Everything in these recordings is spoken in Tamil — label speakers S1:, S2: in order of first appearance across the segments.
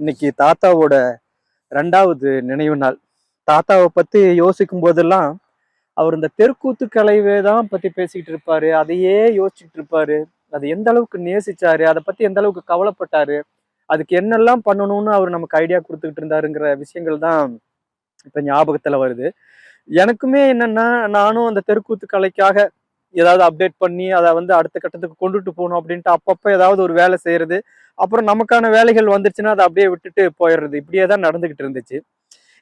S1: இன்னைக்கு தாத்தாவோட ரெண்டாவது நினைவு நாள். தாத்தாவை பற்றி யோசிக்கும் போதெல்லாம் அவர் இந்த தெருக்கூத்து கலைவே தான் பற்றி பேசிக்கிட்டு இருப்பாரு. அதையே யோசிச்சுட்டு இருப்பாரு. அது எந்த அளவுக்கு நேசிச்சாரு? அதை பற்றி எந்த அளவுக்கு கவலைப்பட்டாரு? அதுக்கு என்னெல்லாம் பண்ணணும்னு அவர் நமக்கு ஐடியா கொடுத்துக்கிட்டு இருந்தாருங்கிற விஷயங்கள் தான் இப்போ ஞாபகத்தில் வருது. எனக்குமே என்னென்னா நானும் அந்த தெருக்கூத்து கலைக்காக ஏதாவது அப்டேட் பண்ணி அதை வந்து அடுத்த கட்டத்துக்கு கொண்டுட்டு போகணும் அப்படின்ட்டு அப்பப்போ ஏதாவது ஒரு வேலை செய்கிறது அப்புறம் நமக்கான வேலைகள் வந்துருச்சுன்னா அதை அப்படியே விட்டுட்டு போயிடுறது. இப்படியே தான் நடந்துகிட்டு இருந்துச்சு.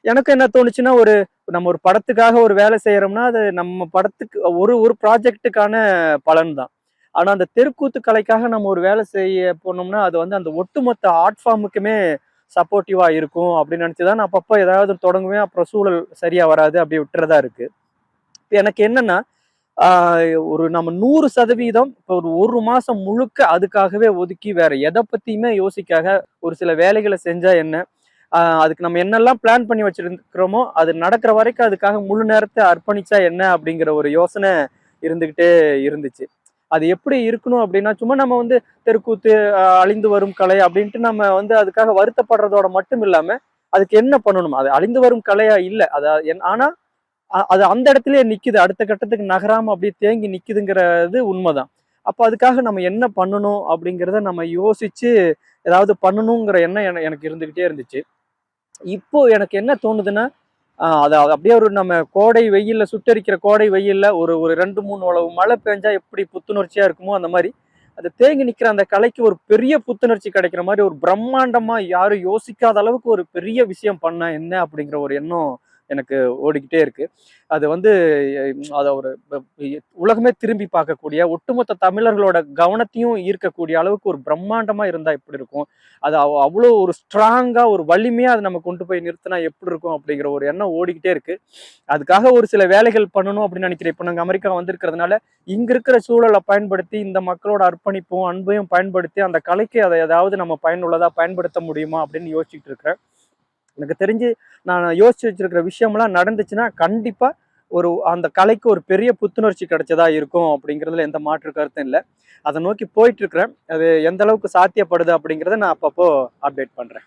S1: எனக்கு என்ன தோணுச்சுன்னா ஒரு நம்ம ஒரு படத்துக்காக ஒரு வேலை செய்யறோம்னா அது நம்ம படத்துக்கு ஒரு ஒரு ப்ராஜெக்ட்டுக்கான பலன் தான். ஆனா அந்த தெருக்கூத்து கலைக்காக நம்ம ஒரு வேலை செய்ய போனோம்னா அது வந்து அந்த ஒட்டுமொத்த ஆர்ட் ஃபார்முக்குமே சப்போர்ட்டிவா இருக்கும் அப்படின்னு நினைச்சுதான் நான் அப்பப்போ ஏதாவது தொடங்குவேன். அப்புறம் சூழல் சரியா வராது அப்படியே விட்டுறதா இருக்கு. எனக்கு என்னன்னா ஒரு நம்ம நூறு சதவீதம் இப்போ ஒரு ஒரு மாசம் முழுக்க அதுக்காகவே ஒதுக்கி வேற எதை பத்தியுமே யோசிக்காக ஒரு சில வேலைகளை செஞ்சா என்ன? அதுக்கு நம்ம என்னெல்லாம் பிளான் பண்ணி வச்சிருக்கிறோமோ அது நடக்கிற வரைக்கும் அதுக்காக முழு நேரத்தை அர்ப்பணிச்சா என்ன அப்படிங்கிற ஒரு யோசனை இருந்துகிட்டே இருந்துச்சு. அது எப்படி இருக்கணும் அப்படின்னா சும்மா நம்ம வந்து தெருக்கூத்து அழிந்து வரும் கலை அப்படின்ட்டு நம்ம வந்து அதுக்காக வருத்தப்படுறதோட மட்டும் இல்லாம அதுக்கு என்ன பண்ணணும்? அது அழிந்து வரும் கலையா இல்லை. அது என்- ஆனா அது அந்த இடத்துலயே நிக்குது. அடுத்த கட்டத்துக்கு நகராம அப்படியே தேங்கி நிக்குதுங்கிறது உண்மைதான். அப்போ அதுக்காக நம்ம என்ன பண்ணணும் அப்படிங்கிறத நம்ம யோசிச்சு ஏதாவது பண்ணணுங்கிற எண்ணம் எனக்கு இருந்துகிட்டே இருந்துச்சு. இப்போ எனக்கு என்ன தோணுதுன்னா அது அப்படியே ஒரு நம்ம கோடை வெயில்ல சுட்டரிக்கிற கோடை வெயில்ல ஒரு ஒரு ரெண்டு மூணு உழவு மழை பெஞ்சா எப்படி புத்துணர்ச்சியா இருக்குமோ அந்த மாதிரி அது தேங்கி நிக்கிற அந்த கலைக்கு ஒரு பெரிய புத்துணர்ச்சி கிடைக்கிற மாதிரி ஒரு பிரம்மாண்டமா யாரும் யோசிக்காத அளவுக்கு ஒரு பெரிய விஷயம் பண்ண என்ன அப்படிங்கிற ஒரு எண்ணம் எனக்கு ஓடிக்கிட்டே இருக்கு. அது வந்து அதை ஒரு உலகமே திரும்பி பார்க்கக்கூடிய ஒட்டுமொத்த தமிழர்களோட கவனத்தையும் ஈர்க்கக்கூடிய அளவுக்கு ஒரு பிரம்மாண்டமா இருந்தா எப்படி இருக்கும்? அது அவ்வளோ ஒரு ஸ்ட்ராங்கா ஒரு வலிமையா அதை நம்ம கொண்டு போய் நிறுத்தினா எப்படி இருக்கும் அப்படிங்கிற ஒரு எண்ணம் ஓடிக்கிட்டே இருக்கு. அதுக்காக ஒரு சில வேலைகள் பண்ணணும் அப்படின்னு நினைக்கிறேன். இப்போ நாங்கள் அமெரிக்கா வந்திருக்கிறதுனால இங்க இருக்கிற சூழலை பயன்படுத்தி இந்த மக்களோட அர்ப்பணிப்பும் அன்பையும் பயன்படுத்தி அந்த கலைக்கு அதை ஏதாவது நம்ம பயனுள்ளதா பயன்படுத்த முடியுமா அப்படின்னு யோசிச்சுட்டு இருக்கிறேன். எனக்கு தெரிஞ்சு நான் யோசிச்சு வச்சிருக்கிற விஷயம்லாம் நடந்துச்சுன்னா கண்டிப்பாக ஒரு அந்த கலைக்கு ஒரு பெரிய புத்துணர்ச்சி கிடைச்சதா இருக்கும் அப்படிங்கிறதுல எந்த மாற்று கருத்தும் இல்லை. அதை நோக்கி போயிட்டு இருக்கிறேன். அது எந்த அளவுக்கு சாத்தியப்படுது அப்படிங்கிறத நான் அப்பப்போ அப்டேட் பண்ணுறேன்